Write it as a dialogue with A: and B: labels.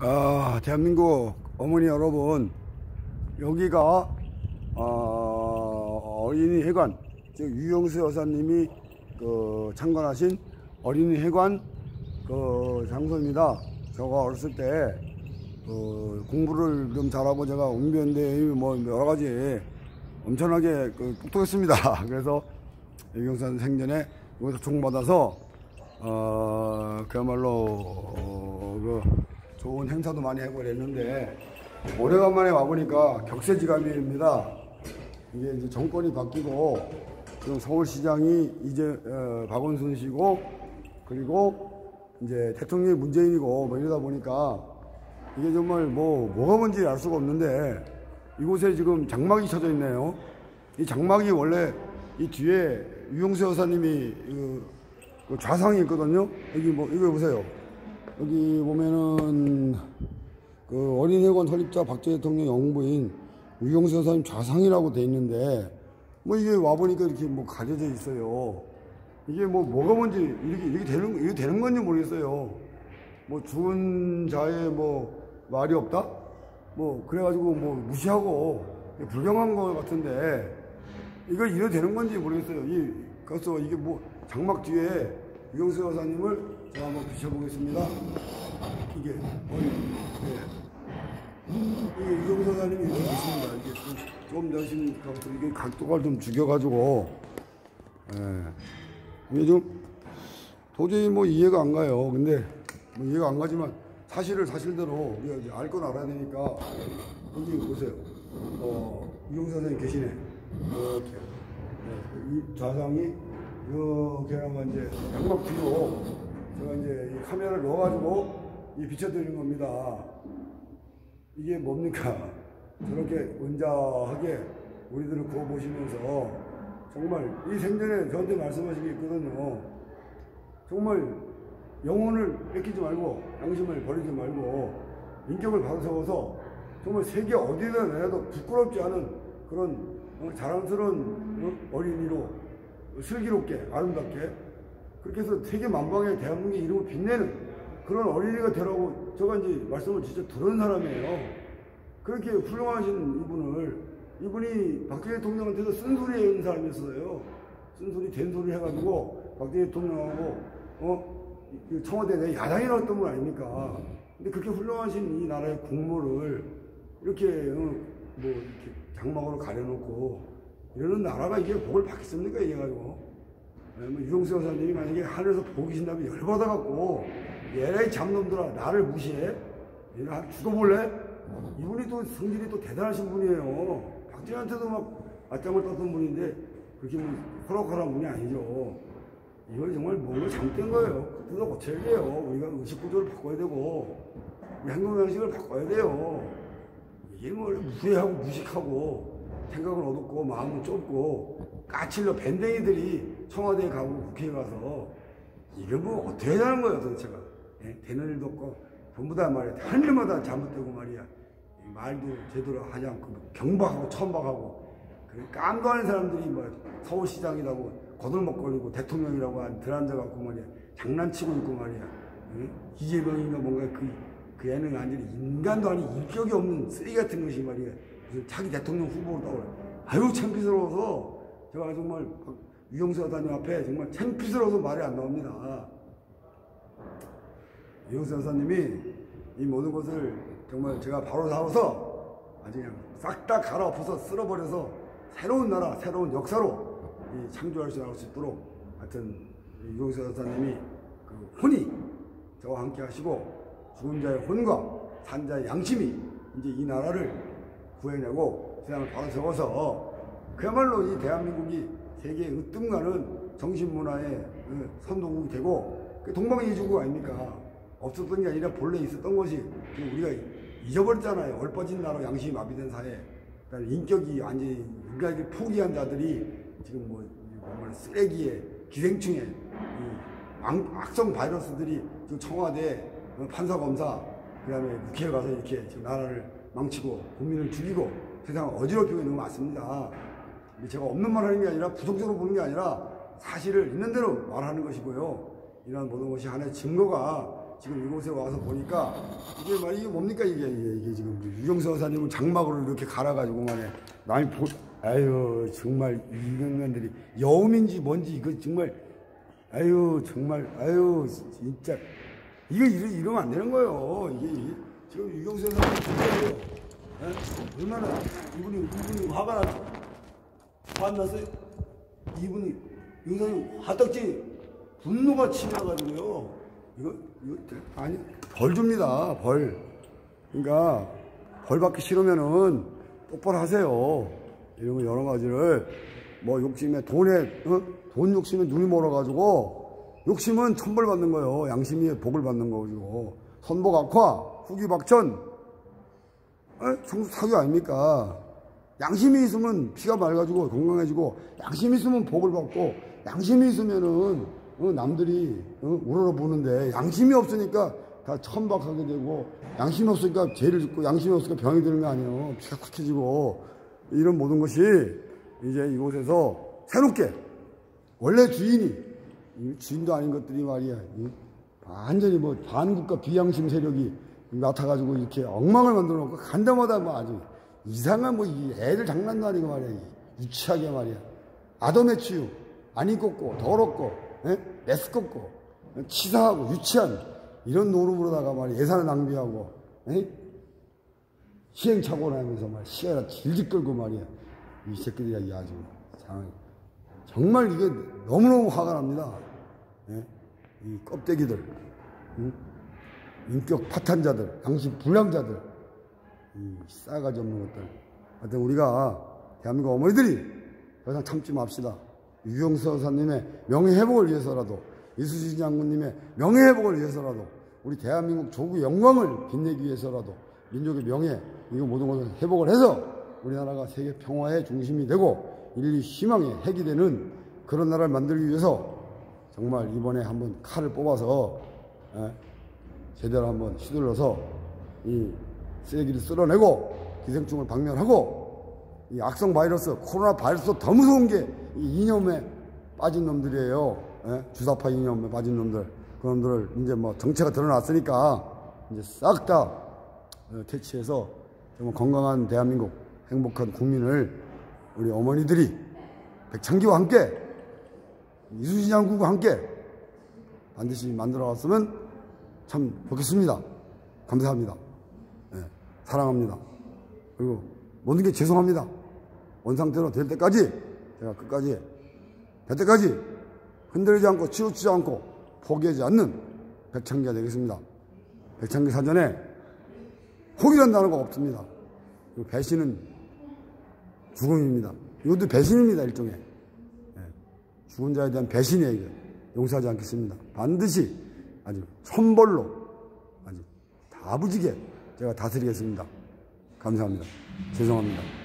A: 아, 대한민국 어머니 여러분, 여기가 어, 어린이 회관, 즉 유영수 여사님이 그 창건하신 어린이 회관 그 장소입니다. 제가 어렸을 때 그 공부를 좀 잘하고 제가 웅변대 뭐 여러 가지 엄청나게 그 똑똑했습니다. 그래서 유영수 생전에 여기서 종 받아서 어, 그야말로 어, 그 좋은 행사도 많이 하고 그랬는데 오래간만에 와보니까 격세지감입니다. 이게 이제 정권이 바뀌고 지금 서울시장이 이제 어, 박원순 씨고 그리고 이제 대통령이 문재인이고 뭐 이러다 보니까 이게 정말 뭐 뭐가 뭔지 알 수가 없는데 이곳에 지금 장막이 쳐져 있네요. 이 장막이 원래 이 뒤에 유용수 여사님이 그, 그 좌상이 있거든요. 여기 뭐 이거 보세요. 여기 보면은 그 어린이관 설립자 박정희 대통령 영부인 유용수 여사님 좌상이라고 돼 있는데 뭐 이게 와보니까 이렇게 뭐 가려져 있어요. 이게 뭐 뭐가 뭔지 이렇게 이렇게 되는 이게 되는 건지 모르겠어요. 뭐 죽은 자의 뭐 말이 없다? 뭐 그래가지고 뭐 무시하고 불경한 것 같은데 이거 이래 되는 건지 모르겠어요. 이 그래서 이게 뭐 장막 뒤에 유영수 여사님을 제가 한번 비춰보겠습니다. 이게 어이 네. 이게 유영수 여사님이 이렇게 있습니다. 이게 좀, 좀 되시니까 이게 각도가 좀 죽여가지고 예. 이게 좀 도저히 뭐 이해가 안 가요. 근데 뭐 이해가 안 가지만 사실을 사실대로 우리가 이제 알 건 알아야 되니까 여기 보세요. 어, 이용사 선생님 계시네. 이렇게. 네, 이 좌상이 이렇게 하면 이제 양막 뒤로 제가 이제 이 카메라를 넣어가지고 이 비춰드리는 겁니다. 이게 뭡니까? 저렇게 은자하게 우리들을 구워보시면서 정말 이 생전에 저한테 말씀하신 게 있거든요. 정말 영혼을 뺏기지 말고 양심을 버리지 말고 인격을 바로세워서 정말 세계 어디든 내라도 부끄럽지 않은 그런 어, 자랑스러운 어, 어린이로 슬기롭게 아름답게 그렇게 해서 세계 만방의 대한민국의 이름을 빛내는 그런 어린이가 되라고 제가 이제 말씀을 진짜 들은 사람이에요. 그렇게 훌륭하신 이분을 이분이 박정희 대통령한테도 쓴소리 하는 사람이었어요. 쓴소리 된소리 해가지고 박정희 대통령하고 어 청와대 내 야당이 나왔던 분 아닙니까? 근데 그렇게 훌륭하신 이 나라의 국물을 이렇게 어, 뭐 이렇게 장막으로 가려놓고 이러는 나라가 이게 복을 받겠습니까? 이래가지고 예, 뭐 유용수 여사님이 만약에 하늘에서 보고 계신다면 열받아갖고 얘네 잡놈들아 나를 무시해? 얘를 죽어볼래? 이분이 또 성질이 또 대단하신 분이에요. 박진한테도 막 맞짱을 떴던 분인데 그렇게 뭐 호락호락한 분이 아니죠. 이건 정말 뭔가 잘못된 거예요. 뜯어 고쳐야 돼요. 우리가 의식 구조를 바꿔야 되고 행동 양식을 바꿔야 돼요. 이게 뭐 무례하고 무식하고 생각은 어둡고 마음은 좁고 까칠러 밴댕이들이 청와대에 가고 국회에 가서 이게 뭐 어떻게 하자는 거예요 도대체가. 예? 되는 일도 없고 전부 다 말이야. 한 일마다 잘못되고 말이야. 말도 제대로 하지 않고 경박하고 천박하고 깜도 하는 사람들이 뭐 서울시장이라고 거들먹거리고 대통령이라고 한 들앉아갖고 말이야. 장난치고 있고 말이야. 응? 이재명인가 뭔가 그, 그 애는 완전히 인간도 아닌 인격이 없는 쓰레기 같은 것이 말이야 자기 대통령 후보로 떠올라. 아유 창피스러워서. 제가 정말 유영수 여사님 앞에 정말 창피스러워서 말이 안 나옵니다. 유영수 여사님이 이 모든 것을 정말 제가 바로 잡아서 아주 그냥 싹 다 갈아엎어서 쓸어버려서 새로운 나라 새로운 역사로 이 창조할 수 있도록 하여튼 유경수 여사님이 그 혼이 저와 함께 하시고 죽은 자의 혼과 산 자의 양심이 이제 이 나라를 구해내고 세상을 바로 세워서 그야말로 이 대한민국이 세계에 으뜸가는 정신문화의 그 선도국이 되고 그 동방이주국 아닙니까? 없었던 게 아니라 본래 있었던 것이 우리가 잊어버렸잖아요. 얼빠진 나라 양심이 마비된 사회. 인격이 완전히 인간을 포기한 자들이 지금 뭐 정말 쓰레기에 기생충에 악성 바이러스들이 지금 청와대 어, 판사 검사 그다음에 국회에 가서 이렇게 지금 나라를 망치고 국민을 죽이고 세상을 어지럽히고 있는 거 맞습니다. 제가 없는 말 하는 게 아니라 부정적으로 보는 게 아니라 사실을 있는 대로 말하는 것이고요. 이러한 모든 것이 하나의 증거가 지금 이곳에 와서 보니까 이게 말 이게 뭡니까? 이게 이게, 이게 지금 유경수 여사님은 장막으로 이렇게 갈아가지고 말해 남이 보 아유 정말 유명년들이 여움인지 뭔지 이거 정말 아유 정말 아유 진짜. 이거 이러, 이러면 안 되는 거예요. 이게, 이게 지금 여사님 진짜요. 예? 얼마나 이분이 이분이 화가 나 화났어요 이분이 유경수 화딱지 분노가 치밀어가지고요. 이거 이거 아니 벌 줍니다 벌. 그러니까 벌 받기 싫으면은 똑바로 하세요. 이런 거 여러 가지를. 뭐 욕심에 돈에 어? 돈 욕심에 눈이 멀어가지고 욕심은 천벌 받는 거예요. 양심이 복을 받는 거고 선복 악화 후기 박천 어? 성수 사교 아닙니까 양심이 있으면 피가 맑아지고 건강해지고 양심이 있으면 복을 받고 양심이 있으면은 어, 남들이 어, 우러러 보는데 양심이 없으니까 다 천박하게 되고 양심이 없으니까 죄를 짓고 양심이 없으니까 병이 드는 거 아니에요. 피가 쿡해지고 이런 모든 것이 이제 이곳에서 새롭게 원래 주인이 주인도 아닌 것들이 말이야 완전히 뭐 반국가 비양심 세력이 맡아가지고 이렇게 엉망을 만들어 놓고 간다마다 뭐 아주 이상한 뭐 애들 장난도 아니고 말이야 유치하게 말이야 아dom의 치유 안 입고 더럽고 에? 메스껍고 치사하고 유치한 이런 노름으로다가 말이 예산을 낭비하고 에? 시행착오를 하면서 말 시간을 질질 끌고 말이야 이 새끼들이 아주 정말 이게 너무너무 화가 납니다 에? 이 껍데기들 응? 인격 파탄자들 당신 불량자들 이 싸가지 없는 것들 하여튼 우리가 대한민국 어머니들이 더 이상 참지 맙시다 유경수 여사님의 명예회복을 위해서라도 이수진 장군님의 명예회복을 위해서라도 우리 대한민국 조국 영광을 빛내기 위해서라도 민족의 명예 이거 모든 것을 회복을 해서 우리나라가 세계 평화의 중심이 되고 인류 희망의 핵이 되는 그런 나라를 만들기 위해서 정말 이번에 한번 칼을 뽑아서 에, 제대로 한번 휘둘러서 이 쓰레기를 쓸어내고 기생충을 박멸하고 이 악성 바이러스 코로나 바이러스 더 무서운 게 이 이념에 빠진 놈들이에요. 예? 주사파 이념에 빠진 놈들. 그놈들을 이제 뭐 정체가 드러났으니까 이제 싹다 어, 퇴치해서 정말 건강한 대한민국 행복한 국민을 우리 어머니들이 백창기와 함께 이수진 장군과 함께 반드시 만들어 왔으면 참 좋겠습니다. 감사합니다. 네, 사랑합니다. 그리고 모든 게 죄송합니다. 원상태로 될 때까지 제가 끝까지 될 때까지 흔들리지 않고 치우치지 않고 포기하지 않는 백창기가 되겠습니다. 백창기 사전에 포기란 단어가 없습니다. 배신은 죽음입니다. 이것도 배신입니다. 일종의. 예. 죽은 자에 대한 배신이에요. 이게. 용서하지 않겠습니다. 반드시 아주 선벌로 아주 다부지게 제가 다스리겠습니다. 감사합니다. 죄송합니다.